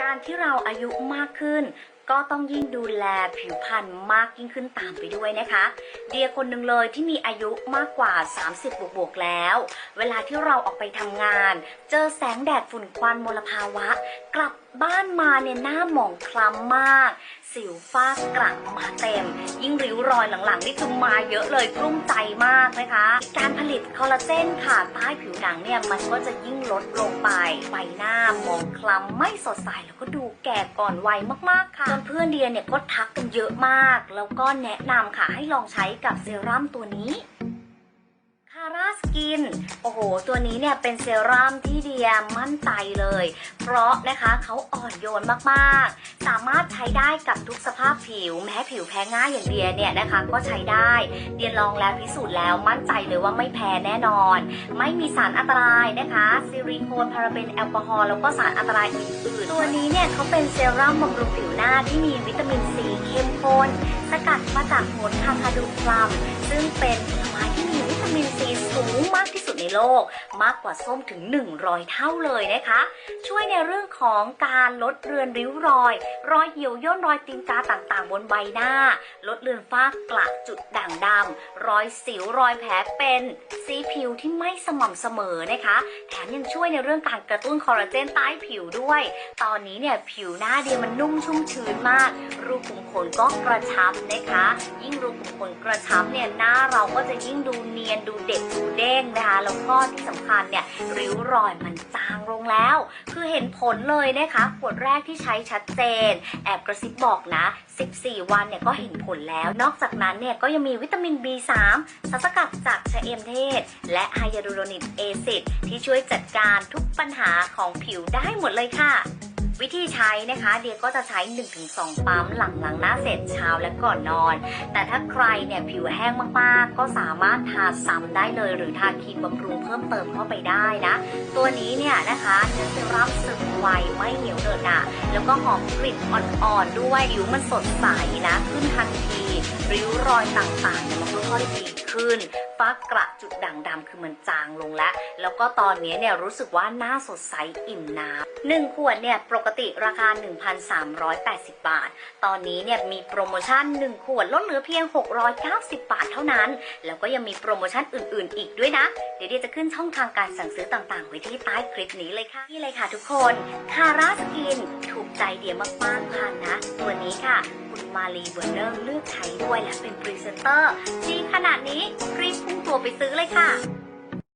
การที่เราอายุมากขึ้น ก็ต้องยิ่งดูแลผิวพรรณมากยิ่งขึ้นตามไปด้วยนะคะ เดียคนหนึ่งเลยที่มีอายุมากกว่า 30 บวกบวกแล้ว เวลาที่เราออกไปทำงาน เจอแสงแดดฝุ่นควันมลภาวะ กลับบ้านมาเนี่ยหน้าหมองคล้ำมาก สิวฟ้ากระมาเต็ม วรอยหลังๆ นี่คือมาเยอะเลยกลุ้มใจมากนะคะ การผลิตคอลลาเจนค่ะใต้ผิวหนังเนี่ยมันก็จะยิ่งลดลงไปใบหน้าหมองคล้ำไม่สดใสแล้วก็ดูแก่ก่อนวัยมากๆค่ะจนเพื่อนเดียเนี่ยก็ทักกันเยอะมาก แล้วก็แนะนำค่ะให้ลองใช้กับเซรั่มตัวนี้าราสกิน โอ้โห ตัวนี้เนี่ยเป็นเซรั่มที่เดียมั่นใจเลย เพราะนะคะเขาอ่อนโยนมากๆ สามารถใช้ได้กับทุกสภาพผิว แม้ผิวแพ้ง่ายอย่างเดียเนี่ยนะคะก็ใช้ได้ เดียลองแล้วพิสูจน์แล้วมั่นใจเลยว่าไม่แพ้แน่นอน ไม่มีสารอันตรายนะคะซิลิโคนพาราเบนแอลกอฮอล์แล้วก็สารอันตรายอื่นๆ ตัวนี้เนี่ยเขาเป็นเซรั่มบำรุงผิวหน้าที่มีวิตามินซีเข้มข้นสกัดมาจากผลคาคาดูพลัมซึ่งเป็นผลไม้ที่มี ซีสูงมากที่สุดในโลก มากกว่าส้มถึง 100 เท่าเลยนะคะ ช่วยในเรื่องของการลดเรือนริ้วรอย รอยเหี่ยวย่นรอยตีนกาต่างๆ บนใบหน้า ลดเลือนฝ้ากระจุดด่างดำรอยสิวรอยแผลเป็นสีผิวที่ไม่สม่ำเสมอนะคะ แถมยังช่วยในเรื่องการกระตุ้นคอลลาเจนใต้ผิวด้วย ตอนนี้เนี่ยผิวหน้าเดียมันนุ่มชุ่มชื้นมาก รูขุมขนก็กระชับนะคะ ยิ่งรูขุมขนกระชับเนี่ยหน้าเราก็็จะยิ่งดูเนียนดูเด็กดูเด้งนะคะแล้วก็ที่สำคัญเนี่ยริ้วรอยมันจางลงแล้ว คือเห็นผลเลยนะคะขวดแรกที่ใช้ชัดเจน แอบกระซิบบอกนะ 14 วันเนี่ยก็เห็นผลแล้ว นอกจากนั้นเนี่ยก็ยังมีวิตามิน B3 สารสกัดจากชะเอมเทศ และไฮยาลูโรนิกเอซิดที่ช่วยจัดการทุกปัญหาของผิวได้หมดเลยค่ะ วิธีใช้นะคะเดียก็จะใช้ 1-2 ปั๊มหลังล้างหน้าเสร็จเช้าและก่อนนอน แต่ถ้าใครเนี่ยผิวแห้งมากๆ ก็สามารถทาซ้ำได้เลย หรือทาครีมบำรุงเพิ่มเติมเข้าไปได้นะ ตัวนี้เนี่ยนะคะเนื้อเซรั่มซึมไวไม่เหนียวเนอะหนะแล้วก็หอมกลิ่นอ่อนๆด้วยผิวมันสดใสนะ ขึ้นทันที ริ้วรอยต่างๆเนี่ยมันค่อยๆดีขึ้นฟ้ากระจุดด่างดำคือมันจางลงแล้ว แล้วก็ตอนนี้เนี่ยรู้สึกว่าหน้าสดใสอิ่มน้ำหนึ่งขวดเนี่ยปกติราคา 1,380 บาท ตอนนี้เนี่ยมีโปรโมชั่น 1 ขวดลดเหลือเพียง 690 บาทเท่านั้น แล้วก็ยังมีโปรโมชั่นอื่น ๆ อีกด้วยนะ เดี๋ยวจะขึ้นช่องทางการสั่งซื้อต่าง ๆ ไว้ที่ใต้คลิปนี้เลยค่ะ นี่เลยค่ะทุกคน คาราสกิน ถูกใจเดียมากๆค่ะนะ ตัวนี้ค่ะคุณมารีเบอร์เนอร์เลือกใช้ด้วยและเป็นพรีเซนเตอร์ดีขนาดนี้รีบพุ่งตัวไปซื้อเลยค่ะ